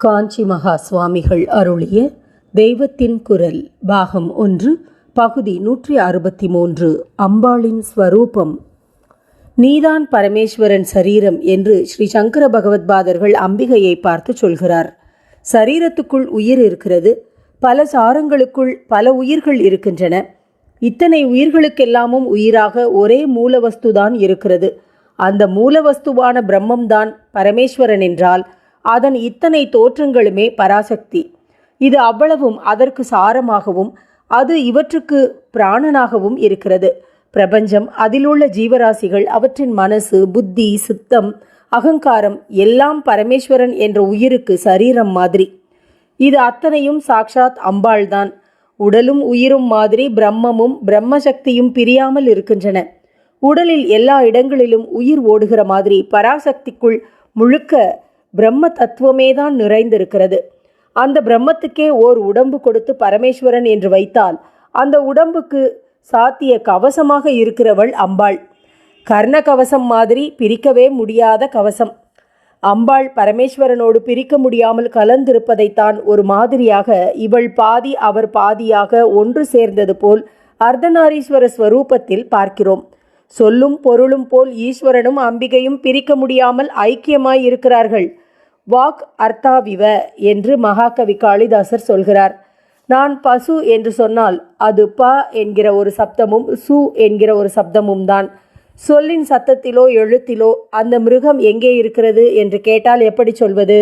காஞ்சி மகா சுவாமிகள் அருளிய தெய்வத்தின் குரல் பாகம் ஒன்று பகுதி நூற்றி அறுபத்தி மூன்று அம்பாளின் ஸ்வரூபம். நீதான் பரமேஸ்வரன் சரீரம் என்று ஸ்ரீ சங்கர பகவத்பாதர்கள் அம்பிகையை பார்த்து சொல்கிறார். சரீரத்துக்குள் உயிர் இருக்கிறது பல சாரங்களுக்குள் பல உயிர்கள் இருக்கின்றன. இத்தனை உயிர்களுக்கெல்லாமும் உயிராக ஒரே மூலவஸ்துதான் இருக்கிறது. அந்த மூலவஸ்துவான பிரம்மம்தான் பரமேஸ்வரன் என்றால் அதன் இத்தனை தோற்றங்களுமே பராசக்தி. இது அவ்வளவும் அதற்கு சாரமாகவும் அது இவற்றுக்கு பிராணனாகவும் இருக்கிறது. பிரபஞ்சம் அதிலுள்ள ஜீவராசிகள் அவற்றின் மனசு புத்தி சித்தம் அகங்காரம் எல்லாம் பரமேஸ்வரன் என்ற உயிருக்கு சரீரம் மாதிரி. இது அத்தனையும் சாக்ஷாத் அம்பாள்தான். உடலும் உயிரும் மாதிரி பிரம்மமும் பிரம்மசக்தியும் பிரியாமல் இருக்கின்றன. உடலில் எல்லா இடங்களிலும் உயிர் ஓடுகிற மாதிரி பராசக்திக்குள் முழுக்க பிரம்ம தத்துவமே தான் நிறைந்திருக்கிறது. அந்த பிரம்மத்துக்கே ஓர் உடம்பு கொடுத்து பரமேஸ்வரன் என்று வைத்தால் அந்த உடம்புக்கு சாத்திய கவசமாக இருக்கிறவள் அம்பாள். கர்ண கவசம் மாதிரி பிரிக்கவே முடியாத கவசம். அம்பாள் பரமேஸ்வரனோடு பிரிக்க முடியாமல் கலந்திருப்பதைத்தான் ஒரு மாதிரியாக இவள் பாதி அவர் பாதியாக ஒன்று சேர்ந்தது போல் அர்த்தநாரீஸ்வர ஸ்வரூபத்தில் பார்க்கிறோம். சொல்லும் பொருளும் போல் ஈஸ்வரனும் அம்பிகையும் பிரிக்க முடியாமல் ஐக்கியமாய் இருக்கிறார்கள் வாக் அர்த்தாவிவ என்று மகாகவி காளிதாசர் சொல்கிறார். நான் பசு என்று சொன்னால் அது ப என்கிற ஒரு சப்தமும் சு என்கிற ஒரு சப்தமும் தான். சொல்லின் சத்தத்திலோ எழுத்திலோ அந்த மிருகம் எங்கே இருக்கிறது என்று கேட்டால் எப்படி சொல்வது?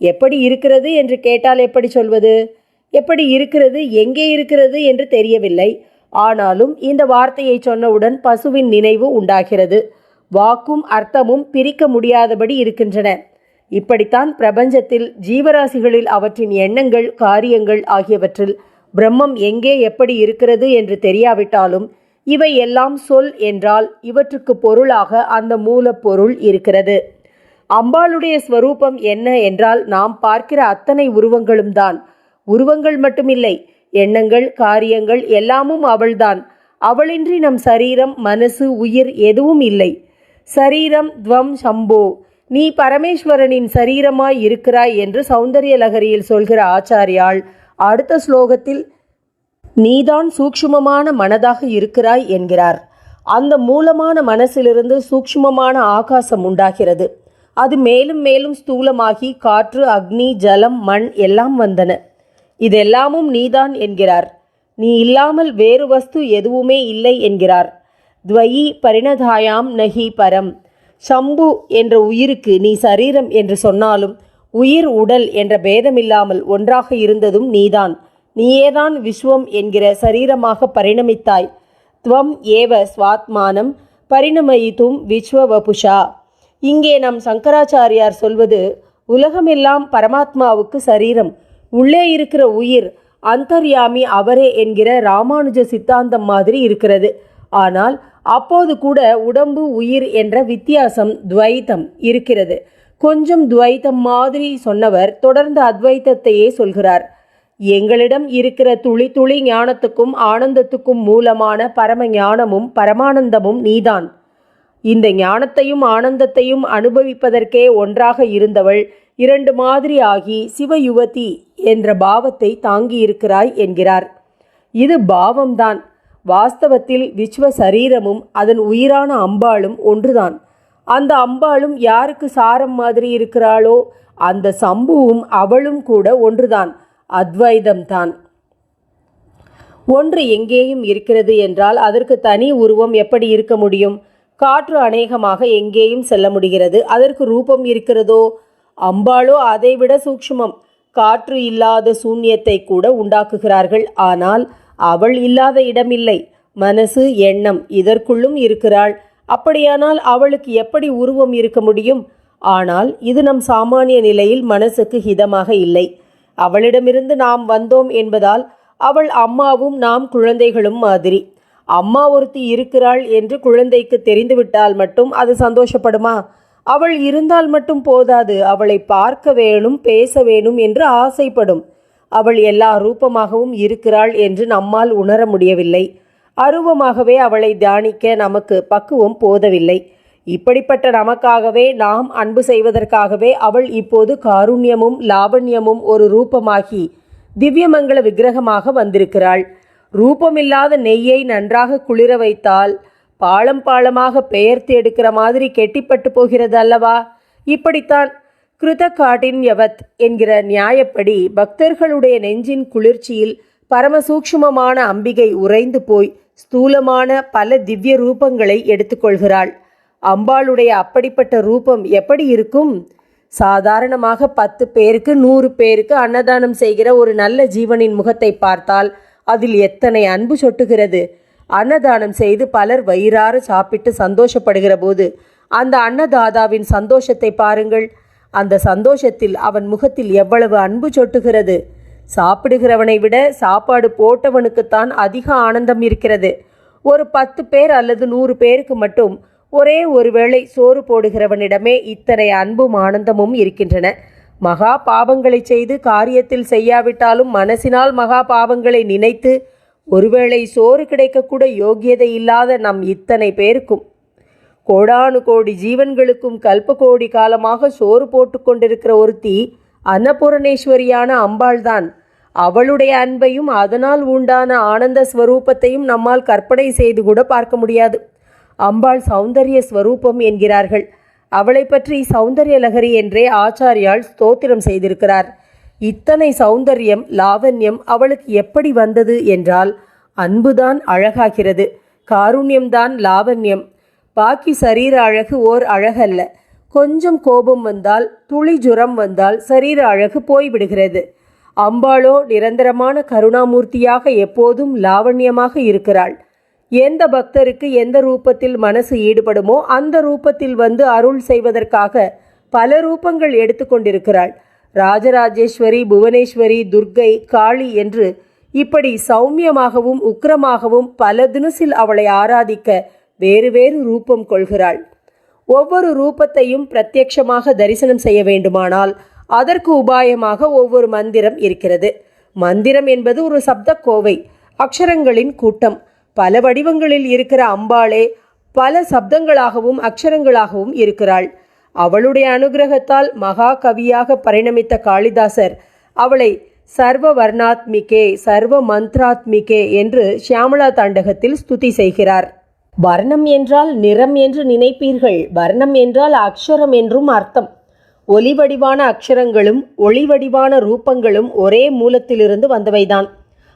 எப்படி இருக்கிறது என்று கேட்டால் எப்படி சொல்வது? எப்படி இருக்கிறது? எங்கே இருக்கிறது என்று தெரியவில்லை. ஆனாலும் இந்த வார்த்தையை சொன்னவுடன் பசுவின் நினைவு உண்டாகிறது. வாக்கும் அர்த்தமும் பிரிக்க முடியாதபடி இருக்கின்றன. இப்படித்தான் பிரபஞ்சத்தில் ஜீவராசிகளில் அவற்றின் எண்ணங்கள் காரியங்கள் ஆகியவற்றில் பிரம்மம் எங்கே எப்படி இருக்கிறது என்று தெரியாவிட்டாலும் இவை எல்லாம் சொல் என்றால் இவற்றுக்கு பொருளாக அந்த மூலப்பொருள் இருக்கிறது. அம்பாளுடைய ஸ்வரூபம் என்ன என்றால் நாம் பார்க்கிற அத்தனை உருவங்களும் தான். உருவங்கள் மட்டுமில்லை எண்ணங்கள் காரியங்கள் எல்லாமும் அவள்தான். அவளின்றி நம் சரீரம் மனசு உயிர் எதுவும் இல்லை. சரீரம் துவம் சம்போ. நீ பரமேஸ்வரனின் சரீரமாய் இருக்கிறாய் என்று சௌந்தரிய லகரியில் சொல்கிற ஆச்சாரியாள் அடுத்த ஸ்லோகத்தில் நீதான் சூக்ஷ்மமான மனதாக இருக்கிறாய் என்கிறார். அந்த மூலமான மனசிலிருந்து சூக்ஷ்மமான ஆகாசம் உண்டாகிறது. அது மேலும் மேலும் ஸ்தூலமாகி காற்று அக்னி ஜலம் மண் எல்லாம் வந்தன. இதெல்லாமும் நீதான் என்கிறார். நீ இல்லாமல் வேறு வஸ்து எதுவுமே இல்லை என்கிறார். துவயி பரிணதாயாம் நகி பரம். சம்பு என்ற உயிருக்கு நீ சரீரம் என்று சொன்னாலும் உயிர் உடல் என்ற பேதமில்லாமல் ஒன்றாக இருந்ததும் நீதான். நீயேதான் விஸ்வம் என்கிற சரீரமாக பரிணமித்தாய். துவம் ஏவ ஸ்வாத்மானம் பரிணமயித்தும் விஸ்வவபுஷா இங்கே நம் சங்கராச்சாரியார் சொல்வது உலகமெல்லாம் பரமாத்மாவுக்கு சரீரம். உள்ளே இருக்கிற உயிர் அந்தர்யாமி அவரே என்கிற ராமானுஜ சித்தாந்தம் மாதிரி இருக்கிறது. ஆனால் அப்போது கூட உடம்பு உயிர் என்ற வித்தியாசம் துவைத்தம் இருக்கிறது. கொஞ்சம் துவைத்தம் மாதிரி சொன்னவர் தொடர்ந்து அத்வைத்தத்தையே சொல்கிறார். எங்களிடம் இருக்கிற துளி துளி ஞானத்துக்கும் ஆனந்தத்துக்கும் மூலமான பரம ஞானமும் பரமானந்தமும் நீதான். இந்த ஞானத்தையும் ஆனந்தத்தையும் அனுபவிப்பதற்கே ஒன்றாக இருந்தவள் இரண்டு மாதிரி ஆகி சிவயுவதி என்ற பாவத்தை தாங்கியிருக்கிறாய் என்கிறார். இது பாவம்தான். வாஸ்தவத்தில் விஸ்வ சரீரமும் அதன் உயிரான அம்பாளும் ஒன்றுதான். அந்த அம்பாளும் யாருக்கு சாரம் மாதிரி இருக்கிறாளோ அந்த சம்புவும் அவளும் கூட ஒன்றுதான். அத்வைதம்தான். ஒன்று எங்கேயும் இருக்கிறது என்றால் அதற்கு தனி உருவம் எப்படி இருக்க முடியும்? காற்று அநேகமாக எங்கேயும் செல்ல முடிகிறது. அதற்கு ரூபம் இருக்கிறதோ? அம்பாளோ அதைவிட சூக்ஷ்மம். காற்று இல்லாத சூன்யத்தை கூட உண்டாக்குகிறார்கள். ஆனால் அவள் இல்லாத இடமில்லை. மனசு எண்ணம் இதற்குள்ளும் இருக்கிறாள். அப்படியானால் அவளுக்கு எப்படி உருவம் இருக்க முடியும்? ஆனால் இது நம் சாமானிய நிலையில் மனசுக்கு ஹிதமாக இல்லை. அவளிடமிருந்து நாம் வந்தோம் என்பதால் அவள் அம்மாவும் நாம் குழந்தைகளும் மாதிரி. அம்மா ஒருத்தி இருக்கிறாள் என்று குழந்தைக்கு தெரிந்துவிட்டால் மட்டும் அது சந்தோஷப்படுமா? அவள் இருந்தால் மட்டும் போதாது. அவளை பார்க்க வேணும் பேச வேணும் என்று ஆசைப்படும். அவள் எல்லா ரூபமாகவும் இருக்கிறாள் என்று நம்மால் உணர முடியவில்லை. அருவமாகவே அவளை தியானிக்க நமக்கு பக்குவம் போதவில்லை. இப்படிப்பட்ட நமக்காகவே நாம் அன்பு செய்வதற்காகவே அவள் இப்போது காருண்யமும் லாவண்யமும் ஒரு ரூபமாகி திவ்யமங்கள விக்கிரகமாக வந்திருக்கிறாள். ரூபமில்லாத நெய்யை நன்றாக குளிர வைத்தால் பாலம் பாலமாக பெயர்த்து எடுக்கிற மாதிரி கெட்டிப்பட்டு போகிறது அல்லவா? இப்படித்தான் கிருதகாட்டின்யவத் என்கிற நியாயப்படி பக்தர்களுடைய நெஞ்சின் குளிர்ச்சியில் பரமசூக்ஷ்மமான அம்பிகை உறைந்து போய் ஸ்தூலமான பல திவ்ய ரூபங்களை எடுத்துக்கொள்கிறாள். அம்பாளுடைய அப்படிப்பட்ட ரூபம் எப்படி இருக்கும்? சாதாரணமாக பத்து பேருக்கு நூறு பேருக்கு அன்னதானம் செய்கிற ஒரு நல்ல ஜீவனின் முகத்தை பார்த்தால் அதில் எத்தனை அன்பு சொட்டுகிறது? அன்னதானம் செய்து பலர் வயிறார சாப்பிட்டு சந்தோஷப்படுகிற போது அந்த அன்னதாதாவின் சந்தோஷத்தை பாருங்கள். அந்த சந்தோஷத்தில் அவன் முகத்தில் எவ்வளவு அன்பு சொட்டுகிறது. சாப்பிடுகிறவனை விட சாப்பாடு போட்டவனுக்குத்தான் அதிக ஆனந்தம் இருக்கிறது. ஒரு பத்து பேர் அல்லது நூறு பேருக்கு மட்டும் ஒரே ஒருவேளை சோறு போடுகிறவனிடமே இத்தனை அன்பும் ஆனந்தமும் இருக்கின்றன. மகா பாவங்களை செய்து காரியத்தில் செய்யாவிட்டாலும் மனசினால் மகா பாவங்களை நினைத்து ஒருவேளை சோறு கிடைக்கக்கூட யோகியதை இல்லாத நம் இத்தனை பேருக்கும். கோடானு கோடி ஜீவன்களுக்கும் கல்ப கோடி காலமாக சோறு போட்டு கொண்டிருக்கிற ஒருத்தி அன்னபூரணேஸ்வரியான அம்பாள்தான். அவளுடைய அன்பையும் அதனால் உண்டான ஆனந்த ஸ்வரூபத்தையும் நம்மால் கற்பனை செய்து கூட பார்க்க முடியாது. அம்பாள் சௌந்தரிய ஸ்வரூபம் என்கிறார்கள். அவளை பற்றி சௌந்தரிய லகரி என்றே ஆச்சாரியால் ஸ்தோத்திரம் செய்திருக்கிறார். இத்தனை சௌந்தரியம் லாவண்யம் அவளுக்கு எப்படி வந்தது என்றால் அன்புதான் அழகாகிறது. காருண்யம்தான் லாவண்யம். பாக்கி சரீர அழகு ஓர் அழகல்ல. கொஞ்சம் கோபம் வந்தால் துளி ஜுரம் வந்தால் சரீர அழகு போய்விடுகிறது. அம்பாளோ நிரந்தரமான கருணாமூர்த்தியாக எப்போதும் லாவண்யமாக இருக்கிறாள். எந்த பக்தருக்கு எந்த ரூபத்தில் மனசு ஈடுபடுமோ அந்த ரூபத்தில் வந்து அருள் செய்வதற்காக பல ரூபங்கள் எடுத்துக்கொண்டிருக்கிறாள். ராஜராஜேஸ்வரி புவனேஸ்வரி துர்க்கை காளி என்று இப்படி சௌமியமாகவும் உக்கிரமாகவும் பல தினசில் அவளை ஆராதிக்க வேறு வேறு ரூபம் கொள்கிறாள். ஒவ்வொரு ரூபத்தையும் பிரத்யட்சமாக தரிசனம் செய்ய வேண்டுமானால் அதற்கு உபாயமாக ஒவ்வொரு மந்திரம் இருக்கிறது. மந்திரம் என்பது ஒரு சப்த கோவை அக்ஷரங்களின் கூட்டம். பல வடிவங்களில் இருக்கிற அம்பாளே பல சப்தங்களாகவும் அக்ஷரங்களாகவும் இருக்கிறாள். அவளுடைய அனுகிரகத்தால் மகா கவியாக பரிணமித்த காளிதாசர் அவளை சர்வ வர்ணாத்மிகே சர்வ மந்த்ராத்மிகே என்று ஷியாமலா தாண்டகத்தில் ஸ்துதி செய்கிறார். வர்ணம் என்றால் நிறம் என்று நினைப்பீர்கள் வர்ணம் என்றால் அக்ஷரம் என்றும் அர்த்தம். ஒலிவடிவான அக்ஷரங்களும் ஒளி வடிவான ரூபங்களும் ஒரே மூலத்திலிருந்து வந்தவைதான்.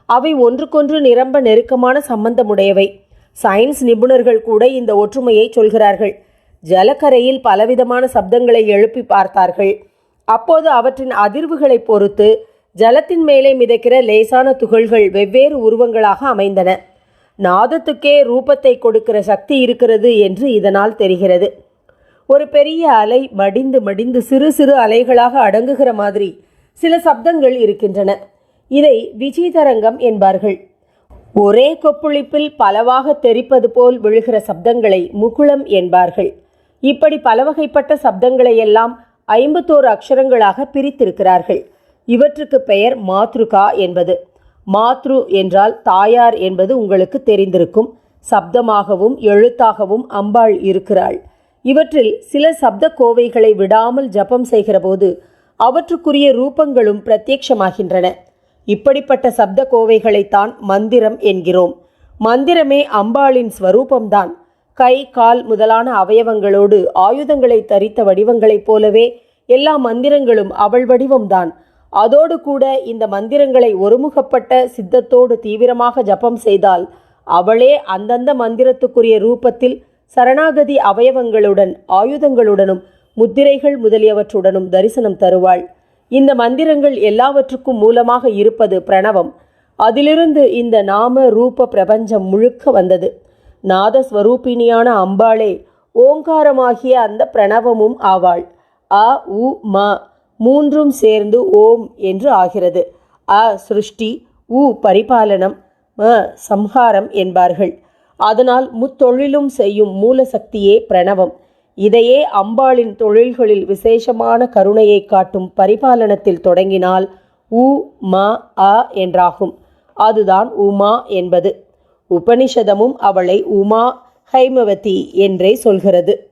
அவை ஒன்றுக்கொன்று நிரம்ப நெருக்கமான சம்பந்தமுடையவை. சயின்ஸ் நிபுணர்கள் கூட இந்த ஒற்றுமையை சொல்கிறார்கள். ஜலக்கரையில் பலவிதமான சப்தங்களை எழுப்பி பார்த்தார்கள். அப்போது அவற்றின் அதிர்வுகளை பொறுத்து ஜலத்தின் மேலே மிதக்கிற லேசான துகள்கள் வெவ்வேறு உருவங்களாக அமைந்தன. நாதத்துக்கே ரூபத்தை கொடுக்கிற சக்தி இருக்கிறது என்று இதனால் தெரிகிறது. ஒரு பெரிய அலை மடிந்து மடிந்து சிறு சிறு அலைகளாக அடங்குகிற மாதிரி சில சப்தங்கள் இருக்கின்றன. இதை விஜயதரங்கம் என்பார்கள். ஒரே கொப்புளிப்பில் பலவாக தெரிப்பது போல் விழுகிற சப்தங்களை முகுளம் என்பார்கள். இப்படி பலவகைப்பட்ட சப்தங்களை எல்லாம் ஐம்பத்தோரு அக்ஷரங்களாக பிரித்திருக்கிறார்கள். இவற்றுக்கு பெயர் மாத்ருகா என்பது. மாத்ரு என்றால் தாயார் என்பது உங்களுக்கு தெரிந்திருக்கும். சப்தமாகவும் எழுத்தாகவும் அம்பாள் இருக்கிறாள். இவற்றில் சில சப்த கோவைகளை விடாமல் ஜபம் செய்கிறபோது அவற்றுக்குரிய ரூபங்களும் பிரத்யட்சமாகின்றன இப்படிப்பட்ட சப்த கோவைகளைத்தான் மந்திரம் என்கிறோம். மந்திரமே அம்பாளின் ஸ்வரூபம்தான். கை கால் முதலான அவயவங்களோடு ஆயுதங்களை தரித்த வடிவங்களைப் போலவே எல்லா மந்திரங்களும் அவள் வடிவம்தான். அதோடு கூட இந்த மந்திரங்களை ஒருமுகப்பட்ட சித்தத்தோடு தீவிரமாக ஜபம் செய்தால் அவளே அந்தந்த மந்திரத்துக்குரிய ரூபத்தில் சரணாகதி அவயவங்களுடன் ஆயுதங்களுடனும் முத்திரைகள் முதலியவற்றுடனும் தரிசனம் தருவாள். இந்த மந்திரங்கள் எல்லாவற்றுக்கும் மூலமாக இருப்பது பிரணவம். அதிலிருந்து இந்த நாம ரூப பிரபஞ்சம் முழுக்க வந்தது. நாதஸ்வரூபிணியான அம்பாளே ஓங்காரமாகிய அந்த பிரணவமும் ஆவாள். அ உ ம மூன்றும் சேர்ந்து ஓம் என்று ஆகிறது. அ சிருஷ்டி உ பரிபாலனம் ம சம்ஹாரம் என்பார்கள். அதனால் முத்தொழிலும் செய்யும் மூல சக்தியே பிரணவம். இதையே அம்பாளின் தொழில்களில் விசேஷமான கருணையை காட்டும் பரிபாலனத்தில் தொடங்கினால் உ ம அ என்றாகும். அதுதான் உமா என்பது. உபனிஷதமும் அவளை உமா ஹைமவதி என்றே சொல்கிறது.